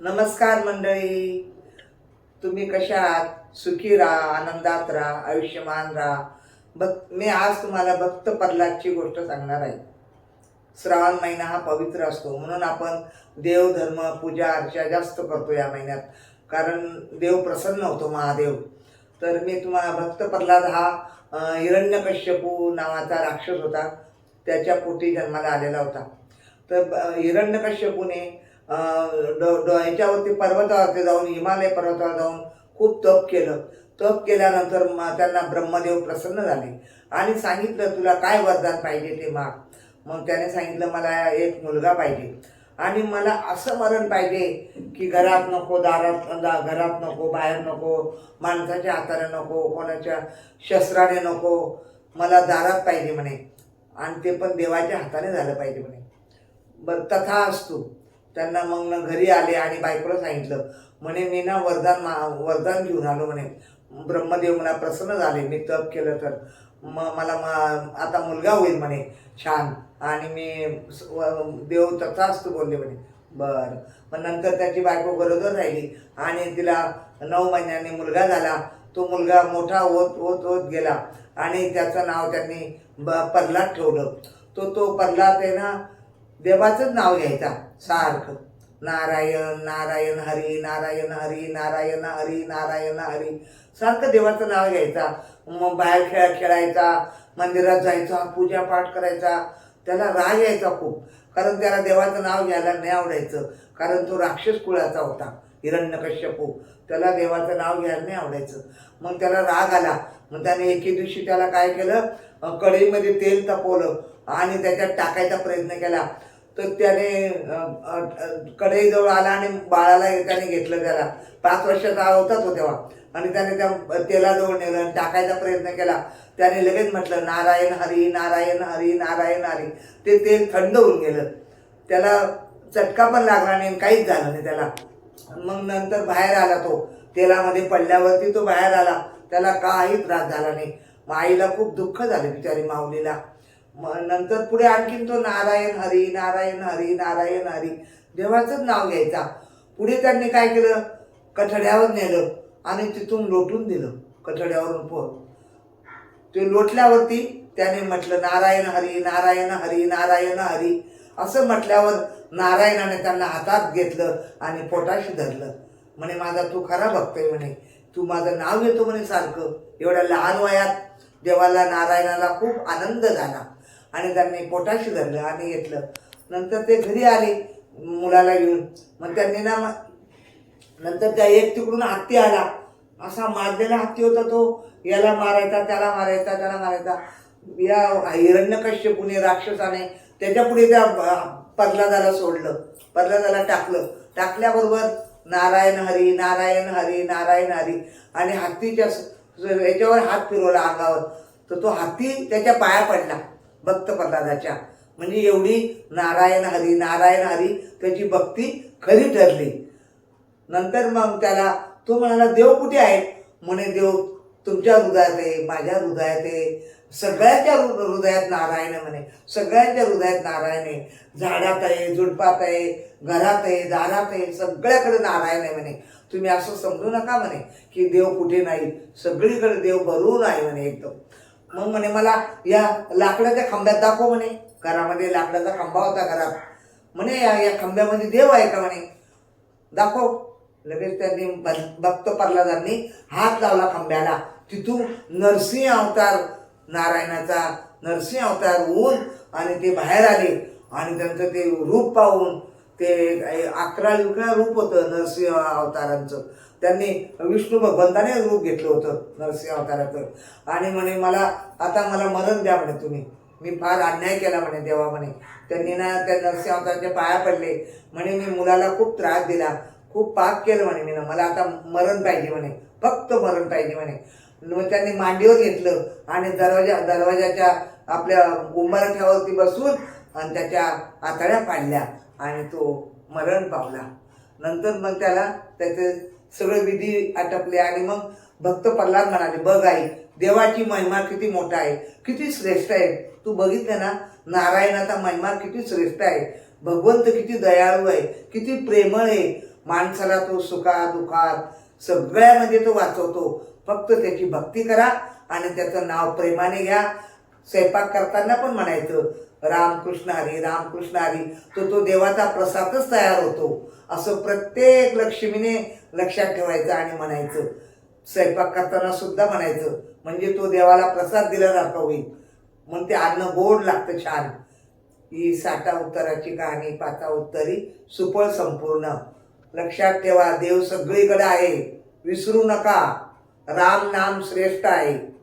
नमस्कार मंडळी. तुम्ही कशा आहात? सुखी राहा आनंदात राहा आयुष्यमान राहा. भक्त मी आज तुम्हाला भक्त प्रल्हादची गोष्ट सांगणार आहे. श्रावण महिना हा पवित्र असतो. म्हणून आपण देवधर्म पूजा अर्चा जास्त करतो या महिन्यात. कारण देव प्रसन्न होतो महादेव. तर मी तुम्हाला भक्त प्रल्हाद हा हिरण्यकश्यपू नावाचा राक्षस होता. त्याच्या पोटी जन्माला आलेला होता. तर ब- हिरण्यकश्यपूने ड- ड- पर्वतावरती जाऊन हिमालय पर्वतावर जाऊन खूप तप केलं. तप केल्यानंतर त्यांना ब्रह्मदेव प्रसन्न झाले. आणि सांगितलं तुला काय वरदान पाहिजे ते माग? मग त्याने सांगितलं मला एक मुलगा पाहिजे. आणि मला असं मरण पाहिजे की घरात नको दारात दा- घरात नको बाहेर नको माणसाच्या हाताने नको कोणाच्या शस्त्राने नको. मला दारात पाहिजे म्हणे. आणि ते पण देवाच्या हाताने झालं पाहिजे म्हणे. बरं तथा असतो. त्यांना मग न घरी आले आणि बायकोला सांगितलं. म्हणे मी ना वरदान मा वरदान घेऊन आलो म्हणे. ब्रह्मदेव मला प्रसन्न झाले. मी तप केलं तर. मग मला मा आता मुलगा होईल म्हणे. छान. आणि मी देव तथा असतो बोलले म्हणे. बरं. मग नंतर त्याची बायको गरोदर राहिली. आणि तिला नऊ महिन्यांनी मुलगा झाला. तो मुलगा मोठा होत होत होत गेला. आणि त्याचं नाव त्यांनी ब प्रल्हाद ठेवलं. तो तो प्रल्हाद आहे ना देवाचंच नाव घ्यायचा. सारखं. नारायण नारायण हरी नारायण हरी नारायण हरी नारायण हरी. सारखं देवाचं नाव घ्यायचा. मग बाहेर खेळ खेळायचा मंदिरात जायचा पूजापाठ करायचा. त्याला राग यायचा खूप. कारण त्याला देवाचं नाव घ्यायला नाही आवडायचं. कारण तो राक्षस कुळाचा होता हिरण्यकश्यपू. त्याला देवाचं नाव घ्यायला नाही आवडायचं. मग त्याला राग आला. मग त्याने एके दिवशी त्याला काय केलं? कढईमध्ये तेल तापवलं. आणि त्याच्यात टाकायचा प्रयत्न केला. तर त्याने कढईजवळ आला आणि बाळाला त्याने घेतलं त्याला. पाच वर्षाचा होता तो तेव्हा. आणि त्याने त्या तेलाजवळ नेलं आणि टाकायचा प्रयत्न केला. त्याने लगेच म्हटलं नारायण हरी नारायण हरी नारायण हरी. ते तेल थंड होऊन गेलं. त्याला चटका पण लागला नाही आणि काहीच झालं नाही त्याला. मग नंतर बाहेर आला तो. तेलामध्ये पडल्यावरती तो बाहेर आला. त्याला काही त्रास झाला नाही. मग आईला खूप दुःख झालं बिचारी माऊलीला. मग नंतर पुढे आणखीन तो नारायण हरी नारायण हरी नारायण हरी. देवाचंच नाव घ्यायचा. पुढे त्यांनी काय केलं? कठड्यावर नेलं आणि तिथून लोटून दिलं. कठड्यावरून पोर ते लोटल्यावरती त्याने म्हटलं नारायण हरी नारायण हरी नारायण हरी. असं म्हटल्यावर नारायणाने त्यांना हातात घेतलं आणि पोटाशी धरलं. म्हणे माझा तू खरा बघतोय म्हणे. तू माझं नाव घेतो म्हणे सारखं. एवढ्या लहान वयात देवाला नारायणाला खूप आनंद झाला. आणि त्यांनी पोटाशी धरलं आणि घेतलं. नंतर ते घरी आले मुलाला घेऊन. मग त्यांनी ना नंतर त्या एक तिकडून हत्ती आला. असा मारलेला हत्ती होता तो. याला मारायचा त्याला मारायचा त्याला मारायचा. या हिरण्यकश्यपूने राक्षसाने त्याच्या पुढे त्या ब- सोडलं. प्रल्हादाला टाकलं. टाकल्याबरोबर नारायण हरी नारायण हरी नारायण हरी आणि हत्तीच्या याच्यावर हात फिरवला अंगावर. तर तो हत्ती त्याच्या पाया पडला. भक्त प्रल्हादाच्या म्हणजे एवढी नारायण हरी नारायण हरी त्याची भक्ती खरी ठरली. नंतर मग त्याला तो म्हणाला देव कुठे आहे म्हणे देव तुमच्या हृदयात आहे माझ्या हृदयात आहे. सगळ्यांच्या हृदयात नारायण म्हणे. सगळ्यांच्या हृदयात नारायण आहे. झाडात आहे झुडपात आहे घरात आहे दारात आहे सगळ्याकडे नारायण आहे म्हणे. तुम्ही असं समजू नका म्हणे की देव कुठे नाही सगळीकडे देव भरून आहे म्हणे एकदम. मग म्हणे मला या लाकडाच्या खांब्यात दाखव म्हणे. घरामध्ये लाकडाचा खांबा होता घरात. म्हणे या या खांब्यामध्ये देव आहे का? म्हणे. दाखव. लगेच त्यांनी भक्त प्रल्हादांनी हात लावला खांब्याला. तिथून नरसिंह अवतार नारायणाचा नरसिंह अवतार होऊन आणि ते बाहेर आले आणि त्यांचं ते रूप पाहून ते अकरा विकरा रूप होतं नरसिंह अवतारांचं. त्यांनी विष्णू भगवंताने रूप घेतलं होतं नरसिंह अवताराचं. आणि म्हणे मला आता मला मरण द्या म्हणे तुम्ही. मी फार अन्याय केला म्हणे देवा म्हणे. त्यांनी ना त्या नरसिंह अवतारांच्या पाया पडले. म्हणे मी मुलाला खूप त्रास दिला. खूप पाप केलं म्हणे मी ना मला आता मरण पाहिजे म्हणे. फक्त मरण पाहिजे म्हणे. मग त्यांनी मांडीवर घेतलं आणि दरवाजा दरवाजाच्या आपल्या उंबरठ्यावरती बसून आणि त्याच्या आतड्या पाडल्या. आणि तो मरण पावला. नंतर मग त्याला त्याचे सगळे विधी आटपले आणि मग भक्त प्रल्हाद म्हणाले बघ आई देवाची महिमा किती मोठा आहे किती श्रेष्ठ आहे. तू बघितलं ना नारायणाचा महिमा किती श्रेष्ठ आहे. भगवंत किती दयाळू आहे किती प्रेमळ आहे. माणसाला तो सुखा दुखात सगळ्यामध्ये तो वाचवतो. फक्त त्याची भक्ती करा आणि त्याचं नाव प्रेमाने घ्या. स्वयंपाक करताना पण म्हणायचं रामकृष्ण हरी रामकृष्ण हरी. तो तो देवाचा प्रसादच तयार होतो. असं प्रत्येक लक्ष्मीने लक्षात ठेवायचं आणि म्हणायचं. स्वयंपाक करताना सुद्धा म्हणायचं म्हणजे तो देवाला प्रसाद दिल्यासारखं होईल. मग ते अन्न गोड लागतं छान. ही साठा उत्तराची कहाणी पाता उत्तरी सुफळ संपूर्ण. लक्षात ठेवा देव सगळीकडे आहे. विसरू नका. राम नाम श्रेष्ठ आहे.